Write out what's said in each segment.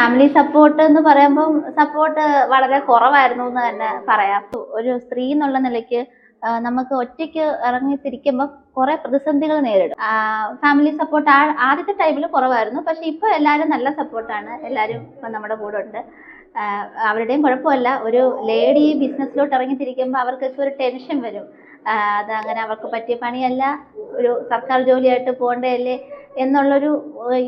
Family support എന്ന് പറയുമ്പം support വളരെ കുറവായിരുന്നു എന്ന് തന്നെ പറയാം. ഒരു സ്ത്രീ എന്നുള്ള നിലയ്ക്ക് നമുക്ക് ഒറ്റയ്ക്ക് ഇറങ്ങി തിരിക്കുമ്പോൾ കുറെ പ്രതിസന്ധികൾ നേരിടും. ഫാമിലി സപ്പോർട്ട് ആദ്യത്തെ ടൈമിൽ കുറവായിരുന്നു. പക്ഷെ ഇപ്പൊ എല്ലാവരും നല്ല സപ്പോർട്ടാണ് എല്ലാവരും ഇപ്പൊ നമ്മുടെ കൂടെ ഉണ്ട്. അവരുടെയും കുഴപ്പമല്ല. ഒരു ലേഡി ബിസിനസ്സിലോട്ട് ഇറങ്ങി തിരിക്കുമ്പോൾ അവർക്കൊക്കെ ഒരു ടെൻഷൻ വരും. അത് അങ്ങനെ അവർക്ക് പറ്റിയ പണിയല്ല. ഒരു സർക്കാർ ജോലിയായിട്ട് പോകണ്ടതല്ലേ എന്നുള്ളൊരു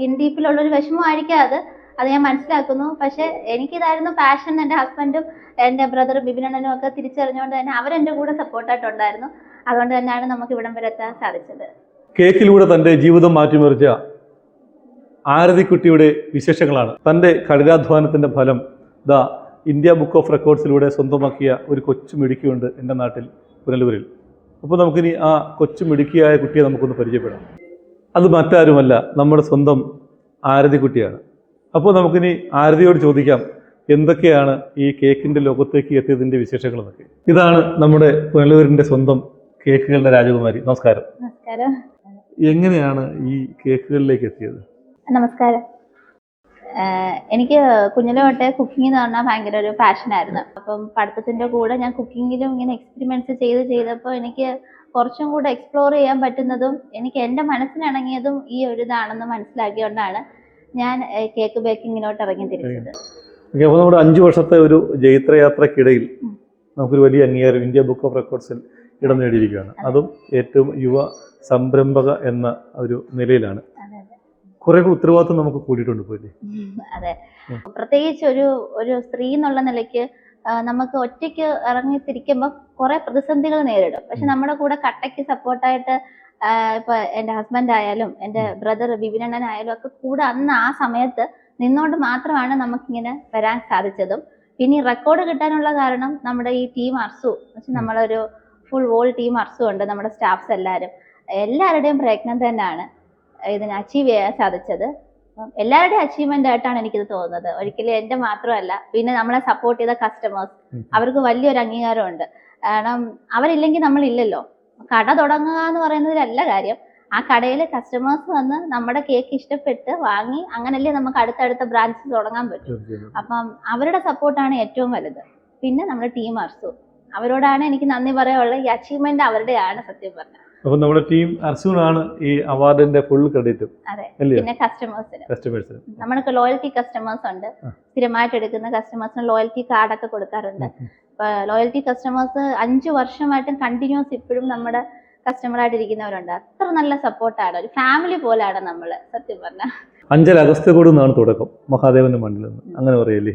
ഇൻഡീപ്പിലുള്ളൊരു വിഷമമായിരിക്കാം അത്. അത് ഞാൻ മനസ്സിലാക്കുന്നു. പക്ഷെ എനിക്കിതായിരുന്നു പാഷൻ എന്റെ ഹസ്ബൻഡും എന്റെ ബ്രദർ ബിബിനണ്ണനും ഒക്കെ തിരിച്ചറിഞ്ഞുകൊണ്ട് തന്നെ അവരെന്റെ കൂടെ സപ്പോർട്ടായിട്ടുണ്ടായിരുന്നു അതുകൊണ്ട് തന്നെയാണ് നമുക്ക് ഇവിടം വരെ എത്താൻ സാധിച്ചത്. കേക്കിലൂടെ തന്റെ ജീവിതം മാറ്റിമറിച്ച ആരതിക്കുട്ടിയുടെ വിശേഷങ്ങളാണ്. തന്റെ കഠിനാധ്വാനത്തിന്റെ ഫലം ദാ ഇന്ത്യ ബുക്ക് ഓഫ് റെക്കോർഡ്സിലൂടെ സ്വന്തമാക്കിയ ഒരു കൊച്ചു മിടുക്കിയുണ്ട് എന്റെ നാട്ടിൽ പുനലൂരിൽ. അപ്പോൾ നമുക്കിനി ആ കൊച്ചു മിടുക്കിയായ കുട്ടിയെ നമുക്കൊന്ന് പരിചയപ്പെടാം. അത് മറ്റാരുമല്ല നമ്മുടെ സ്വന്തം ആരതിക്കുട്ടിയാണ്. അപ്പോൾ നമുക്കിനി ആരതിയോട് ചോദിക്കാം എന്തൊക്കെയാണ് ഈ കേക്കിന്റെ ലോകത്തേക്ക് എത്തിയതിന്റെ വിശേഷങ്ങൾ എന്നൊക്കെ. ഇതാണ് നമ്മുടെ പുനലൂരിന്റെ സ്വന്തം കേക്കുകളുടെ രാജകുമാരി. നമസ്കാരം. നമസ്കാരം. എങ്ങനെയാണ് ഈ കേക്കുകളിലേക്ക് എത്തിയത്? നമസ്കാരം. എനിക്ക് കുഞ്ഞിലെ തൊട്ടേ കുക്കിംഗ് എന്ന് പറഞ്ഞാൽ ഭയങ്കര ഒരു പാഷനായിരുന്നു അപ്പം പഠിത്തത്തിന്റെ കൂടെ ഞാൻ കുക്കിങ്ങിലും ഇങ്ങനെ എക്സ്പെരിമെന്റ്സ് ചെയ്ത് ചെയ്തപ്പോൾ എനിക്ക് കുറച്ചും കൂടെ എക്സ്പ്ലോർ ചെയ്യാൻ പറ്റുന്നതും എനിക്ക് എന്റെ മനസ്സിനിണങ്ങിയതും ഈ ഒരു ഇതാണെന്ന് മനസ്സിലാക്കിയോണ്ടാണ് ഞാൻ കേക്ക് ബേക്കിങ്ങിനോട്ട് ഇറങ്ങി തിരിച്ചത്. അപ്പോൾ നമ്മുടെ അഞ്ച് വർഷത്തെ ഒരു ജൈത്രയാത്രക്കിടയിൽ നമുക്കൊരു വലിയ അംഗീകാരം ഇന്ത്യ ബുക്ക് ഓഫ് റെക്കോർഡ്സിൽ ഇടം നേടിയിരിക്കുകയാണ്. അതും. ഏറ്റവും യുവ സംരംഭക എന്ന ഒരു നിലയിലാണ്. കുറെ ഉത്തരവാദിത്വം നമുക്ക് കൂടിയിട്ടുണ്ട് പോലെ അതെ. പ്രത്യേകിച്ച് ഒരു ഒരു സ്ത്രീ എന്നുള്ള നിലയ്ക്ക് നമുക്ക് ഒറ്റയ്ക്ക് ഇറങ്ങി തിരിക്കുമ്പോൾ കുറെ പ്രതിസന്ധികൾ നേരിടും. പക്ഷെ നമ്മുടെ കൂടെ കട്ടയ്ക്ക് സപ്പോർട്ടായിട്ട് ഇപ്പൊ എന്റെ ഹസ്ബൻഡ് ആയാലും എന്റെ ബ്രദർ ബിബിനണ്ണനായാലും ഒക്കെ കൂടെ അന്ന് ആ സമയത്ത് നിന്നുകൊണ്ട് മാത്രമാണ് നമുക്കിങ്ങനെ വരാൻ സാധിച്ചതും. പിന്നെ ഈ റെക്കോർഡ് കിട്ടാനുള്ള കാരണം നമ്മുടെ ഈ ടീം അർസു നമ്മളൊരു ഫുൾ വോൾ ടീം അർസു ഉണ്ട് നമ്മുടെ സ്റ്റാഫ്സ് എല്ലാവരും എല്ലാവരുടെയും പ്രയത്നം തന്നെയാണ് ഇതിന് അച്ചീവ് ചെയ്യാൻ സാധിച്ചത്. എല്ലാവരുടെയും അച്ചീവ്മെന്റ് ആയിട്ടാണ് എനിക്കിത് തോന്നുന്നത്. ഒരിക്കലും എന്റെ മാത്രമല്ല പിന്നെ നമ്മളെ സപ്പോർട്ട് ചെയ്ത കസ്റ്റമേഴ്സ് അവർക്ക് വലിയൊരു അംഗീകാരമുണ്ട്. കാരണം അവരില്ലെങ്കിൽ നമ്മളില്ലല്ലോ. കട തുടങ്ങുക എന്ന് പറയുന്നതിലല്ല കാര്യം. ആ കടയിൽ കസ്റ്റമേഴ്സ് വന്ന് നമ്മുടെ കേക്ക് ഇഷ്ടപ്പെട്ട് വാങ്ങി അങ്ങനല്ലേ നമുക്ക് അടുത്തടുത്ത ബ്രാഞ്ച് തുടങ്ങാൻ പറ്റും. അപ്പം അവരുടെ സപ്പോർട്ടാണ് ഏറ്റവും വലുത്. പിന്നെ നമ്മുടെ ടീം അർസു. അവരോടാണ് എനിക്ക് നന്ദി പറയാനുള്ളത്. ഈ അച്ചീവ്മെന്റ് അവരുടെയാണ് സത്യം പറഞ്ഞത് അപ്പൊ നമ്മുടെ ടീം അർസൂണാണ് ഈ അവാർഡിന്റെ ഫുൾ ക്രെഡിറ്റും പിന്നെ കസ്റ്റമേഴ്സിന് കസ്റ്റമേഴ്സിന് നമ്മൾക്ക് ലോയൽറ്റി കസ്റ്റമേഴ്സ് ഉണ്ട്. സ്ഥിരമായിട്ട് എടുക്കുന്ന കസ്റ്റമേഴ്സിന് ലോയൽറ്റി കാർഡൊക്കെ കൊടുക്കാറുണ്ട്. ലോയൽറ്റി കസ്റ്റമേഴ്സ് അഞ്ച് വർഷമായിട്ടും കണ്ടിന്യൂസ് ഇപ്പോഴും നമ്മുടെ കസ്റ്റമറായിട്ട് ഇരിക്കുന്നവരുണ്ട് അത്ര നല്ല സപ്പോർട്ടാണ് ഒരു ഫാമിലി പോലെയാണ് നമ്മൾ സത്യം പറഞ്ഞാൽ അഞ്ചൽ അഗസ്ത്യകൂട് എന്നാണ് തുടക്കം. മഹാദേവന്റെ മണ്ണിൽ നിന്ന്. അങ്ങനെ പറയല്ലേ.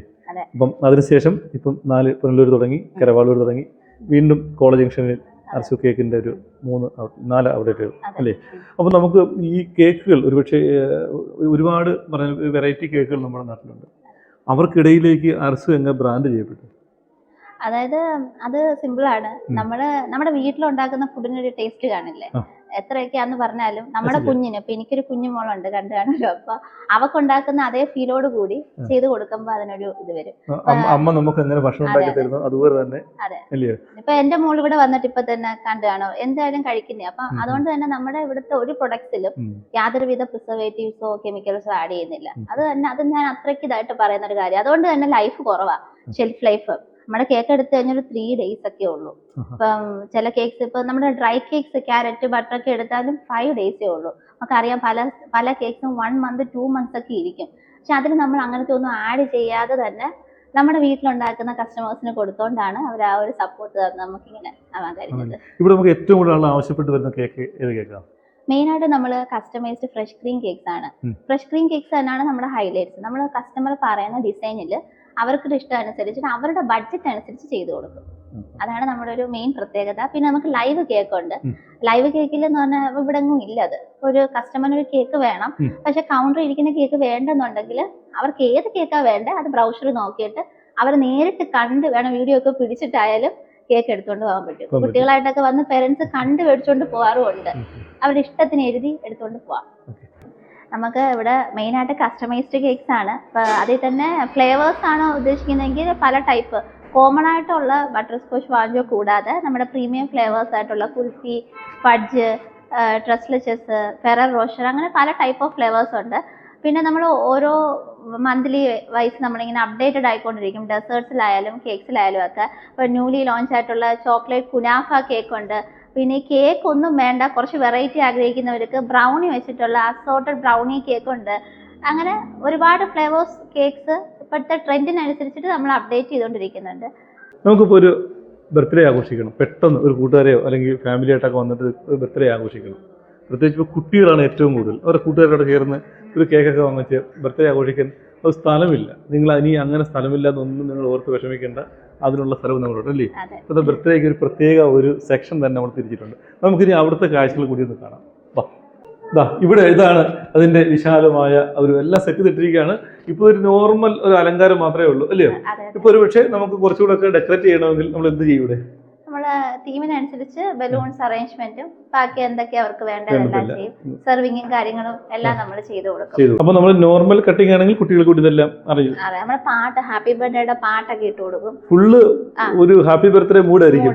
അപ്പം അതിനുശേഷം ഇപ്പം നാല് പുനലൂർ തുടങ്ങി കരവാളൂർ തുടങ്ങി. വീണ്ടും കോളേജ് ജംഗ്ഷനിൽ അർസു കേക്കിന്റെ ഒരു മൂന്ന് നാല് ഔട്ട്ലെറ്റുകൾ അല്ലേ? അപ്പോൾ നമുക്ക് ഈ കേക്കുകൾ ഒരുപക്ഷെ ഒരുപാട് വെറൈറ്റി കേക്കുകൾ നമ്മുടെ നാട്ടിലുണ്ട്. അവർക്കിടയിലേക്ക് അർസു എങ്ങനെ ബ്രാൻഡ് ചെയ്യപ്പെട്ടു? അതായത് അത് സിമ്പിൾ ആണ്. നമ്മൾ നമ്മുടെ വീട്ടിലുണ്ടാക്കുന്ന ഫുഡിനൊരു ഒരു ടേസ്റ്റ് കാണില്ലേ. എത്രയൊക്കെയാന്ന് പറഞ്ഞാലും നമ്മുടെ. കുഞ്ഞിന് ഇപ്പൊ എനിക്കൊരു കുഞ്ഞു മോളുണ്ട് കണ്ടു കാണുമല്ലോ. അപ്പൊ അവക്കുണ്ടാക്കുന്ന അതേ ഫീലോട് കൂടി. ചെയ്ത് കൊടുക്കുമ്പോ അതിനൊരു ഇത് വരും. അമ്മ നമുക്ക് എങ്ങനെ ഭക്ഷണം ഉണ്ടാക്കി തരുന്നു അതുപോലെ തന്നെ ഇപ്പൊ എന്റെ മോൾ ഇവിടെ വന്നിട്ട് ഇപ്പൊ തന്നെ കണ്ടു കാണോ. എന്തായാലും കഴിക്കുന്നേ. അപ്പൊ അതുകൊണ്ട് തന്നെ നമ്മുടെ ഇവിടുത്തെ ഒരു പ്രൊഡക്ട്സിലും. യാതൊരുവിധ പ്രിസർവേറ്റീവ്സോ കെമിക്കൽസോ ആഡ് ചെയ്യുന്നില്ല. അത് തന്നെ അത് ഞാൻ അത്രയ്ക്ക് ഇതായിട്ട് പറയുന്ന ഒരു കാര്യം. അതുകൊണ്ട് തന്നെ ലൈഫ് കുറവാ. ഷെൽഫ് ലൈഫ് നമ്മുടെ കേക്ക് എടുത്തു കഴിഞ്ഞാൽ ഒരു ത്രീ ഡേയ്സ് ഒക്കെ ഉള്ളൂ. ഇപ്പം ചില കേക്ക്സ് ഇപ്പൊ നമ്മുടെ ഡ്രൈ കേക്ക്സ് ക്യാരറ്റ് ബട്ടർ ഒക്കെ എടുത്താലും ഫൈവ് ഡേയ്സേ ഉള്ളൂ. നമുക്കറിയാം പല പല കേക്ക്സും വൺ മന്ത് ടു മന്ത്സ് ഒക്കെ ഇരിക്കും. പക്ഷെ അതിന് നമ്മൾ അങ്ങനത്തെ ഒന്നും ആഡ് ചെയ്യാതെ തന്നെ നമ്മുടെ വീട്ടിലുണ്ടാക്കുന്ന കസ്റ്റമേഴ്സിന് കൊടുത്തോണ്ടാണ് അവർ ആ ഒരു സപ്പോർട്ട് നമുക്കിങ്ങനെ ആവാൻ കഴിഞ്ഞത് ഇവിടെ നമുക്ക് ഏറ്റവും കൂടുതൽ ആവശ്യപ്പെട്ട് വരുന്ന കേക്ക് ഏത് കേക്കാണ് മെയിനായിട്ട് നമ്മൾ കസ്റ്റമൈസ്ഡ് ഫ്രഷ് ക്രീം കേക്ക്സ് ആണ്. ഫ്രഷ് ക്രീം കേക്ക്സ് തന്നെയാണ് നമ്മുടെ ഹൈലൈറ്റ്സ് നമ്മൾ കസ്റ്റമർ പറയുന്ന ഡിസൈനിൽ അവർക്ക് ഇഷ്ടം അനുസരിച്ചിട്ട് അവരുടെ ബഡ്ജറ്റ് അനുസരിച്ച് ചെയ്തു കൊടുക്കും. അതാണ് നമ്മുടെ ഒരു മെയിൻ പ്രത്യേകത. പിന്നെ നമുക്ക് ലൈവ് കേക്ക് ഉണ്ട്. ലൈവ് കേക്കിൽ എന്ന് പറഞ്ഞാൽ ഇവിടെ എങ്ങും ഇല്ല അത്. ഒരു കസ്റ്റമറിന് ഒരു കേക്ക് വേണം. പക്ഷെ കൗണ്ടറിൽ ഇരിക്കുന്ന കേക്ക് വേണ്ടെന്നുണ്ടെങ്കിൽ അവർക്ക് ഏത് കേക്കാ വേണ്ടത് അത് ബ്രൗഷർ നോക്കിയിട്ട് അവർ നേരിട്ട് കണ്ട് വേണം വീഡിയോ ഒക്കെ പിടിച്ചിട്ടായാലും കേക്ക് എടുത്തുകൊണ്ട് പോകാൻ പറ്റും. കുട്ടികളായിട്ടൊക്കെ വന്ന് പേരൻസ് കണ്ട് മേടിച്ചുകൊണ്ട് പോകാറുമുണ്ട്. അവരുടെ ഇഷ്ടത്തിന് എഴുതി എടുത്തുകൊണ്ട് പോവാം. നമുക്ക് ഇവിടെ മെയിൻ ആയിട്ട് കസ്റ്റമൈസ്ഡ് കേക്ക്സ് ആണ്. അപ്പോൾ അതിൽ തന്നെ ഫ്ലേവേഴ്സ് ആണ് ഉദ്ദേശിക്കുന്നതെങ്കിൽ പല ടൈപ്പ് കോമൺ ആയിട്ടുള്ള ബട്ടർ സ്കോച്ച് വാഞ്ചോ കൂടാതെ നമ്മുടെ പ്രീമിയം ഫ്ലേവേഴ്സ് ആയിട്ടുള്ള kulfi fudge tres leches Ferrero Rocher അങ്ങനെ പല ടൈപ്പ് ഓഫ് ഫ്ലേവേഴ്സ് ഉണ്ട്. പിന്നെ നമ്മൾ ഓരോ മന്ത്ലി വൈസ് നമ്മളിങ്ങനെ അപ്ഡേറ്റഡ് ആയിക്കൊണ്ടിരിക്കും. ഡെസേർട്സിലായാലും കേക്ക്സിലായാലും ഒക്കെ. ഇപ്പോൾ ന്യൂലി ലോഞ്ച് ആയിട്ടുള്ള ചോക്ലേറ്റ് കുനാഫ കേക്ക് ഉണ്ട്. പിന്നെ കേക്ക് ഒന്നും വേണ്ട. കുറച്ച് വെറൈറ്റി ആഗ്രഹിക്കുന്നവർക്ക് ബ്രൗണി വെച്ചിട്ടുള്ള അസോർട്ടഡ് ബ്രൗണി കേക്ക് ഉണ്ട്. അങ്ങനെ ഒരുപാട് ഫ്ലേവേഴ്സ് കേക്ക്സ് ഇപ്പോഴത്തെ ട്രെൻഡിനനുസരിച്ചിട്ട് നമ്മൾ അപ്ഡേറ്റ് ചെയ്തുകൊണ്ടിരിക്കുന്നുണ്ട്. നമുക്കിപ്പോൾ ഒരു ബർത്ത്ഡേ ആഘോഷിക്കണം. പെട്ടെന്ന് ഒരു കൂട്ടുകാരെയോ അല്ലെങ്കിൽ ഫാമിലി ആയിട്ടൊക്കെ വന്നിട്ട് ഒരു ബർത്ത്ഡേ ആഘോഷിക്കണം. പ്രത്യേകിച്ച് ഇപ്പോൾ കുട്ടികളാണ് ഏറ്റവും കൂടുതൽ. അവരുടെ കൂട്ടുകാരോട് ചേർന്ന് ഒരു കേക്കൊക്കെ വാങ്ങിച്ച് ബർത്ത്ഡേ ആഘോഷിക്കാൻ ഒരു സ്ഥലമില്ല. നിങ്ങൾ ഇനി അങ്ങനെ സ്ഥലമില്ല എന്നൊന്നും നിങ്ങൾ ഓർത്ത് വിഷമിക്കേണ്ട. അതിനുള്ള സ്ഥലവും നമ്മളുണ്ട് അല്ലേ? അപ്പോൾ ബർത്ത്ഡേക്ക് ഒരു പ്രത്യേക ഒരു സെക്ഷൻ തന്നെ നമ്മൾ തിരിച്ചിട്ടുണ്ട്. നമുക്കിനി അവിടുത്തെ കാഴ്ചകൾ കൂടി ഒന്ന് കാണാം. ദാ ഇവിടെ ഇതാണ് അതിന്റെ വിശാലമായ ഒരു എല്ലാം സെറ്റ് തെറ്റിരിക്കുകയാണ് ഇപ്പോൾ ഒരു നോർമൽ ഒരു അലങ്കാരം മാത്രമേ ഉള്ളൂ അല്ലയോ ഇപ്പോൾ ഒരു പക്ഷേ നമുക്ക് കുറച്ചുകൂടെ ഒക്കെ ഡെക്കറേറ്റ് ചെയ്യണമെങ്കിൽ നമ്മൾ എന്ത് ചെയ്യും നമ്മൾ തീമിനനുസരിച്ച് ബലൂൺസ് അറേഞ്ച്മെന്റും ബാക്കി എന്തൊക്കെ അവർക്ക് വേണ്ടതെല്ലാം. ചെയ്യും. സെർവിങ്ങും കാര്യങ്ങളും എല്ലാം നമ്മൾ ചെയ്തു കൊടുക്കും. അപ്പൊ നമ്മൾ നോർമൽ കട്ടിംഗ് ആണെങ്കിൽ കുട്ടികൾക്ക് കൂടി ഇതെല്ലാം അറിയും. അതെ നമ്മൾ പാട്ട് ഹാപ്പി ബർത്ത്ഡേയുടെ പാട്ടൊക്കെ ഇട്ട് കൊടുക്കും. ഫുള്ള് ഒരു ഹാപ്പി ബർത്ത്ഡേ മൂഡ് ആയിരിക്കും.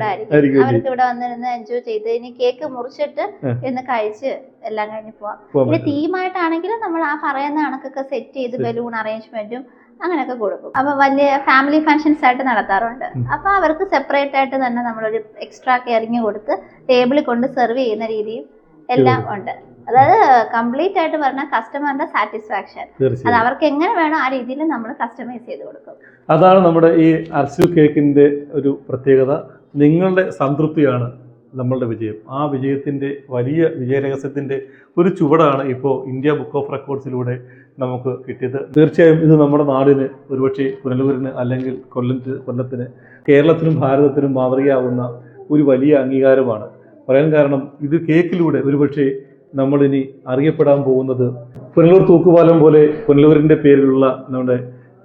അവർക്ക് ഇവിടെ വന്നിരുന്ന് എൻജോയ് ചെയ്ത് ഇനി കേക്ക് മുറിച്ചിട്ട് ഇന്ന് കഴിച്ച് എല്ലാം കഴിഞ്ഞ് പോവാം. പിന്നെ. തീമായിട്ടാണെങ്കിലും നമ്മൾ ആ പറയുന്ന കണക്കൊക്കെ സെറ്റ് ചെയ്ത് ബലൂൺ അറേഞ്ച്മെന്റും അങ്ങനെയൊക്കെ കൊടുക്കും. അപ്പൊ വലിയ ഫാമിലി ഫങ്ഷൻസ് ആയിട്ട് നടത്താറുണ്ട്. ഉം. അപ്പൊ അവർക്ക് സെപ്പറേറ്റ് ആയിട്ട് തന്നെ നമ്മളൊരു എക്സ്ട്രാ കെയറിങ് കൊടുത്ത് ടേബിളിൽ കൊണ്ട് സെർവ് ചെയ്യുന്ന രീതിയും എല്ലാം ഉണ്ട്. അതായത് കംപ്ലീറ്റ് ആയിട്ട് പറഞ്ഞ കസ്റ്റമറിന്റെ സാറ്റിസ്ഫാക്ഷൻ അത് അവർക്ക് എങ്ങനെ വേണോ ആ രീതിയിൽ നമ്മൾ കസ്റ്റമൈസ് ചെയ്ത് കൊടുക്കും. അതാണ് നമ്മുടെ ഈ അർസു കേക്കിന്റെ ഒരു പ്രത്യേകത. നിങ്ങളുടെ സംതൃപ്തിയാണ് നമ്മളുടെ വിജയം. ആ വിജയത്തിന്റെ വലിയ വിജയരഹസ്യത്തിന്റെ ഒരു ചുവടാണ് ഇപ്പോൾ ഇന്ത്യ ബുക്ക് ഓഫ് റെക്കോർഡ്സിലൂടെ നമുക്ക് കിട്ടിയത്. തീർച്ചയായും ഇത് നമ്മുടെ നാടിന് ഒരുപക്ഷെ പുനലൂരിന് അല്ലെങ്കിൽ കൊല്ലത്ത് കൊല്ലത്തിന് കേരളത്തിനും ഭാരതത്തിനും മാതൃകയാവുന്ന ഒരു വലിയ അംഗീകാരമാണ്. പറയാൻ കാരണം ഇത് കേക്കിലൂടെ ഒരുപക്ഷെ നമ്മളിനി അറിയപ്പെടാൻ പോകുന്നത് പുനലൂർ തൂക്കുപാലം പോലെ പുനലൂരിന്റെ പേരിലുള്ള നമ്മുടെ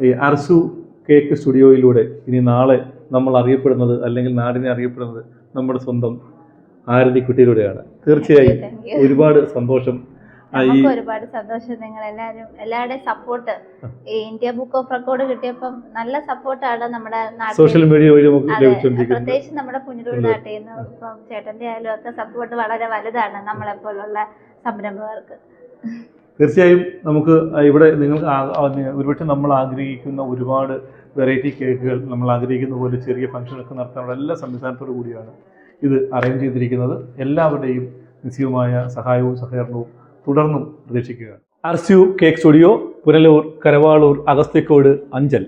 ഈ അർസു കേക്ക് സ്റ്റുഡിയോയിലൂടെ ഇനി നാളെ നമ്മൾ അറിയപ്പെടുന്നത് അല്ലെങ്കിൽ നാടിനെ അറിയപ്പെടുന്നത് നമ്മുടെ സ്വന്തം ആരതിക്കുട്ടിയിലൂടെയാണ് തീർച്ചയായും. ഒരുപാട് സന്തോഷം നമുക്ക് ഒരുപാട് സന്തോഷം നിങ്ങൾ എല്ലാവരും എല്ലാവരുടെയും support India book of record കിട്ടിയപ്പം നല്ല സപ്പോർട്ടാണ് നമ്മുടെ സോഷ്യൽ മീഡിയ വഴി പ്രത്യേകിച്ച് നമ്മുടെ പുനലൂർ. നാട്ടിൽ നിന്ന് ഇപ്പം ചേട്ടന്റെ ആയാലും ഒക്കെ സപ്പോർട്ട് വളരെ വലുതാണ് നമ്മളെ പോലുള്ള സംരംഭകർക്ക്. തീർച്ചയായും നമുക്ക് ഇവിടെ നിങ്ങൾ ഒരുപക്ഷെ നമ്മൾ ആഗ്രഹിക്കുന്ന ഒരുപാട് വെറൈറ്റി കേക്കുകൾ നമ്മൾ ആഗ്രഹിക്കുന്ന പോലെ ചെറിയ ഫംഗ്ഷനൊക്കെ നടത്താനുള്ള എല്ലാ സംവിധാനത്തോടു കൂടിയാണ് ഇത് അറേഞ്ച് ചെയ്തിരിക്കുന്നത്. എല്ലാവരുടെയും നിശ്ചയമായ സഹായവും സഹകരണവും തുടർന്നും പ്രതീക്ഷിക്കുക. അർസ്യു കേക്ക് സ്റ്റുഡിയോ പുനലൂർ കരവാളൂർ അഗസ്ത്യക്കോട് അഞ്ചൽ.